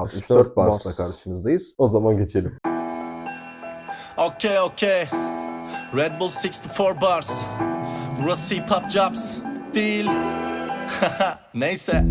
64 bars. Bars'la karşınızdayız. O zaman geçelim. Okay, okay. Red Bull 64 bars. Burası hip hop jobs değil. Neyse.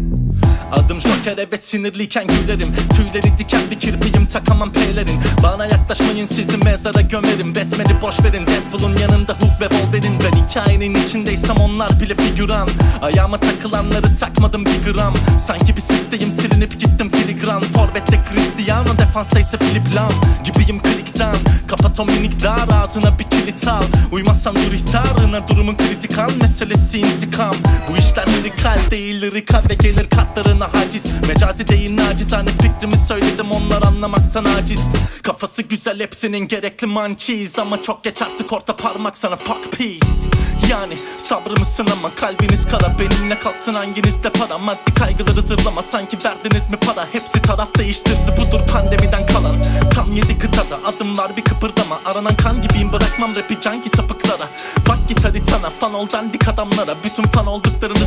Joker evet sinirliyken gülerim Tüyleri diken bir kirpiyim takamam peylerin Bana yaklaşmayın sizi mezara gömerim. Batman'i boş verin Deadpool'un yanında Hulk ve Wolverine. Ben hikayenin içindeysem onlar bile figüran. Ayağıma takılanları takmadım bir gram. Sanki bir sirkteyim silinip gittim filigran. Forvet'te Cristiano defansta ise Philip Lam Gibiyim klikten. Kapat o minik dar ağzına bir kilit al. Uymazsan dur ihtarına durumun kritikal Meselesi intikam. Bu işler lirikal değil lirikal ve gelir kartlarına haciz Mecazi değil nacizane fikrimi söyledim onlar anlamaktan aciz Kafası güzel hepsinin gerekli mançiz. Ama çok geç artık orta parmak sana fuck peace. Yani sabrımı sınama kalbiniz kara Benimle kalksın hanginizde para. Maddi kaygıları zırlama sanki verdiniz mi para? Hepsi taraf değiştirdi budur pandemiden kalan. Tam yedi kıtada adımlar bir kıpırdama. Aranan kan gibiyim bırakmam rapi canki sapıklara. Bak git haritana fan ol dandik adamlara. Bütün fan olduklarınıza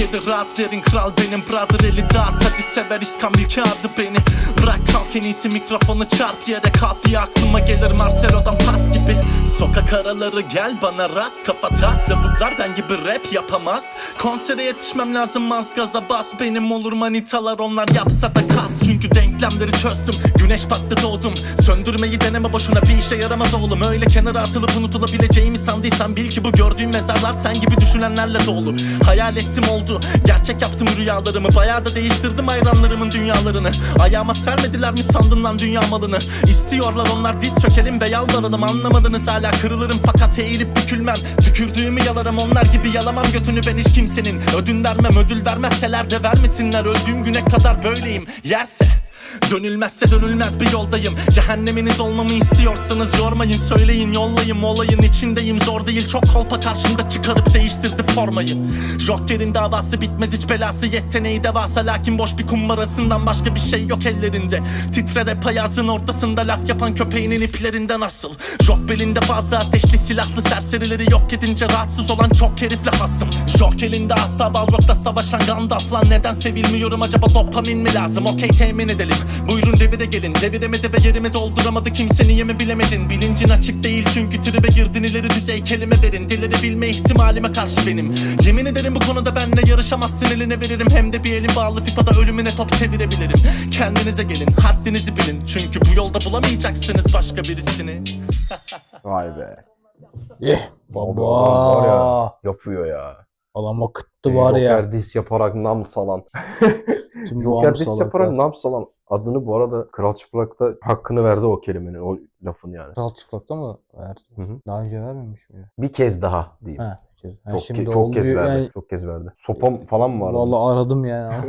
7 rahat verin kral benim brother eli dağıt Hadi sever İskambil kağıdı beni. Bırak en iyisi mikrofonu çarp yere Kafiye aklıma gelir Marcelo'dan pas gibi. Sokak araları gel bana rast Kafa tas. Lavuklar ben gibi rap yapamaz. Konsere yetişmem lazım az gaza bas. Benim olur manitalar onlar yapsa da kas. Çünkü denklemleri çözdüm Güneş battı doğdum. Söndürmeyi deneme boşuna bir işe yaramaz oğlum. Öyle kenara atılıp unutulabileceğimi sandıysan Bil ki bu gördüğün mezarlar sen gibi düşünenlerle dolu. Hayal ettim oldu. Gerçek yaptım rüyalarımı. Bayağı da değiştirdim hayranlarımın dünyalarını. Ayağıma sermediler sandın lan dünya malını. İstiyorlar onlar diz çökelim ve yalvaralım Anlamadınız hala kırılırım fakat eğilip bükülmem. Tükürdüğümü yalarım onlar gibi yalamam götünü ben hiç kimsenin. Ödün vermem ödül vermezseler de vermesinler. Öldüğüm güne kadar böyleyim. Yerse Dönülmezse dönülmez bir yoldayım. Cehenneminiz olmamı istiyorsanız yormayın Söyleyin yollayın. Olayın içindeyim Zor değil. Çok kolpa karşımda çıkarıp değiştirdi formayı Joker'in davası bitmez hiç belası Yeteneği devasa lakin boş bir kumbarasından Başka bir şey yok ellerinde. Hep ayazın ortasında Laf yapan köpeğinin iplerinden asıl. Jok belinde bazı ateşli silahlı serserileri Yok edince rahatsız olan çok herifle hasım Jok elinde asa Balrog'da savaşan Gandalf lan Neden sevilmiyorum acaba dopamin mi lazım? Okey temin edelim. Buyurun revire gelin. Reviremedi ve yerimi dolduramadı kimse niye mi bilemedin. Bilincin açık değil çünkü tribe girdin ileri düzey kelime verin. Dilleri bilme ihtimalime karşı benim Yemin ederim bu konuda benle yarışamazsın eline veririm Hem de bir elim bağlı FIFA'da ölümüne top çevirebilirim Kendinize gelin haddinizi bilin Çünkü bu yolda bulamayacaksınız başka birisini Vay be. Eh Abi adam var ya, baba. yapıyor ya. Adam akıttı var ya. Joker diss yaparak nam salan. Tüm Joker diss salaklar. yaparak nam salan. Adını bu arada Kral Çıplak'ta hakkını verdi o kelimenin, o lafın yani. Kral çıplakta mı verdi? Hı hı. Daha önce vermemiş mi? Bir kez daha diyeyim. Ha. Ha, Çok, şimdi ke- çok oldu kez verdi. yani. Çok kez verdi. Sopam falan mı vardı? Vallahi aradım yani.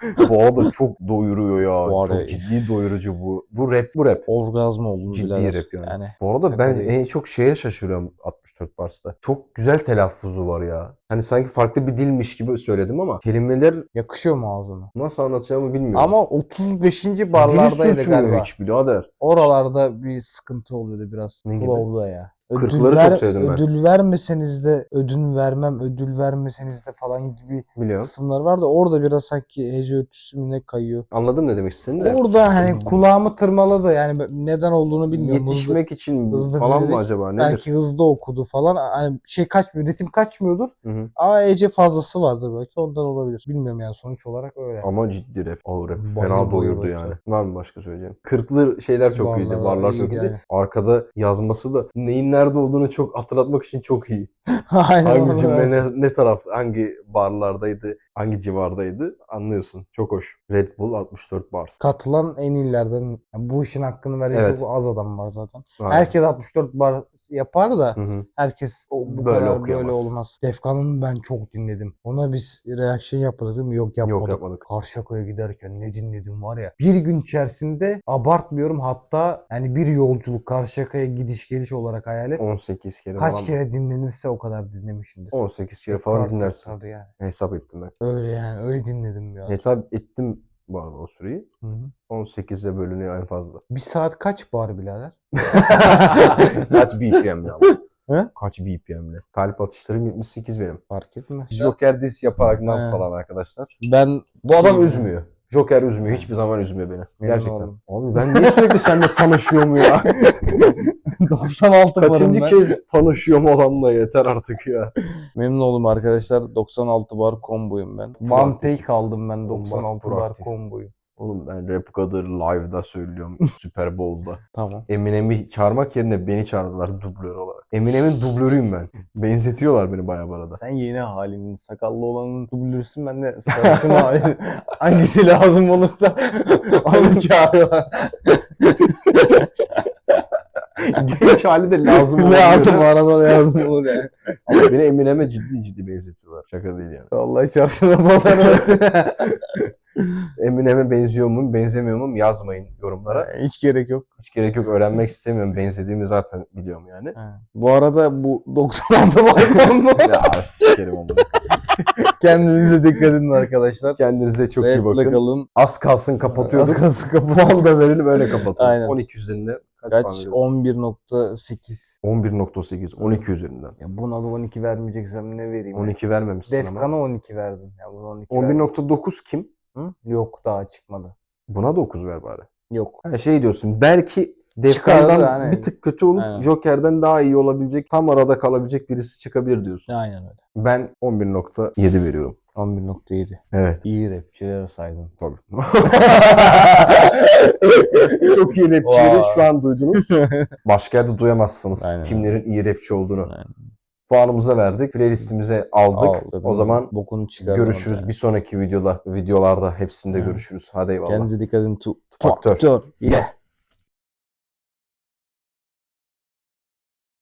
bu arada çok doyuruyor ya. Bu arada- çok ciddi doyurucu bu. Bu rap bu rap. Orgazm oldum Ciddi birader. rap yani. yani. Bu arada ben en çok şeye şaşırıyorum 64 Bars'ta. Çok güzel telaffuzu var ya. Hani sanki farklı bir dilmiş gibi söyledim ama kelimeler Yakışıyor mu ağzına? nasıl anlatacağımı bilmiyorum. Ama 35. Dili barlardaydı galiba. hiç birader. Oralarda bir sıkıntı oluyordu biraz. Ne gibi? Flow'da ya. Kırkları çok sevdim ben. Ödül vermeseniz de ödün vermem, ödül vermeseniz de falan gibi Biliyorum. kısımlar var da orada biraz sanki hece ötüsü mü ne kayıyor. Anladım ne demek istediğini de. Orada hani kulağımı tırmaladı yani neden olduğunu bilmiyorum. Hızlı- Yetişmek için hızlı falan mı bilerek acaba? Nedir? belki hızlı okudu falan. Hani şey kaçmıyor, ritim kaçmıyordur Hı hı. ama hece fazlası vardır belki ondan olabilir. Bilmiyorum yani sonuç olarak öyle. Ama ciddi rap. Ağır rap. Bayır Fena doyurdu yani. Var mı başka söyleyeceğim? Kırklı şeyler çok Barlar iyiydi. Barlar çok iyiydi. yani. Arkada yazması da neyin nerede olduğunu çok hatırlatmak için çok iyi. Aynen Hangi cümle ne, ne tarafta, hangi barlardaydı, hangi civardaydı anlıyorsun. Çok hoş. Red Bull 64 bars. Katılan en iyilerden yani bu işin hakkını verecek Evet. çok az adam var zaten. Aynen. Herkes 64 bar yapar da Hı hı. herkes o, bu Böyle kadar okuyamaz. böyle olmaz. Defkan'ın ben çok dinledim. Ona biz reaksiyon yapmadık? Yok yapmadık. Yok yapmadık. Karşıyaka'ya giderken ne dinledim var ya. Bir gün içerisinde abartmıyorum hatta yani bir yolculuk Karşıyaka'ya gidiş geliş olarak hayal et. 18 kere Kaç falan. kere dinlenirse o kadar dinlemişimdir. 18 kere falan dinlersin. Yani. Hesap ettim ben. Öyle yani öyle dinledim ya. Hesap ettim bu arada o süreyi. Hı hı. 18'e bölünüyor en fazla. Bir saat kaç bar birader? Kaç BPM ya? He? Kaç BPM'le? Kalp atışlarım 78 benim. Fark etme. Joker diss yaparak nam salan arkadaşlar. Ben Bu adam Şey- üzmüyor. Joker üzmüyor. Hiçbir zaman üzmüyor beni. Gerçekten. oldum. Abi ben niye sürekli seninle tanışıyorum ya? 96 varım Kaçıncı ben. kez tanışıyorum adamla yeter artık ya. Memnun oldum arkadaşlar. 96 bar komboyum ben. One take aldım ben 96 Burak bar komboyu. Oğlum ben Rap God'ı live'da söylüyorum. Super Bowl'da. Tamam. Eminem'i çağırmak yerine beni çağırdılar dublör olarak. Eminem'in dublörüyüm ben. Benzetiyorlar beni baya arada. Sen yeni halinin sakallı olanın dublürsün ben de sarışın halinin. Hangisi lazım olursa onu çağırıyorlar. Genç hali de lazım olabilir. lazım arada lazım olur yani. Ama beni Eminem'e ciddi ciddi benzetiyorlar. Şaka değil yani. Allah çarşına basar. Eminem'e benziyor muyum, benzemiyor muyum yazmayın yorumlara. Hiç gerek yok. Hiç gerek yok öğrenmek istemiyorum. Benzediğimi zaten biliyorum yani. Bu arada bu 96 balkon mu? ya sikerim onu. Kendinize dikkat edin arkadaşlar. Kendinize çok iyi bakın. kalın. Az kalsın kapatıyorduk. Az kalsın Puan kapatalım. da verelim öyle kapatalım. Aynen. 12 üzerinde kaç, Kaç? puan veriyorsun? 11.8. 11.8. 12 üzerinden. Ya buna da 12 vermeyeceksem ne vereyim? 12 vermemişsin ama. Defkan'a 12 verdim. Ya buna 12 verdim. 11.9 kim? Hı? Yok daha çıkmadı. Buna 9 ver bari. Yok. Ha şey diyorsun belki Defkan'dan yani. bir tık kötü olup Aynen. Joker'den daha iyi olabilecek, tam arada kalabilecek birisi çıkabilir diyorsun. Aynen öyle. Ben 11.7 veriyorum. 11.7. Evet. İyi rapçiler saydın. Tabii. Çok iyi rapçileri Vay. şu an duydunuz. Başka yerde duyamazsınız Aynen. kimlerin iyi rapçi olduğunu. Aynen. Puanımıza verdik. Playlistimize aldık. Al dedim. o zaman bokunu çıkar. görüşürüz. Bir sonraki videoda videolarda hepsinde görüşürüz. Hadi eyvallah. Kendinize dikkat edin. Tu-. Faktör. Yeah.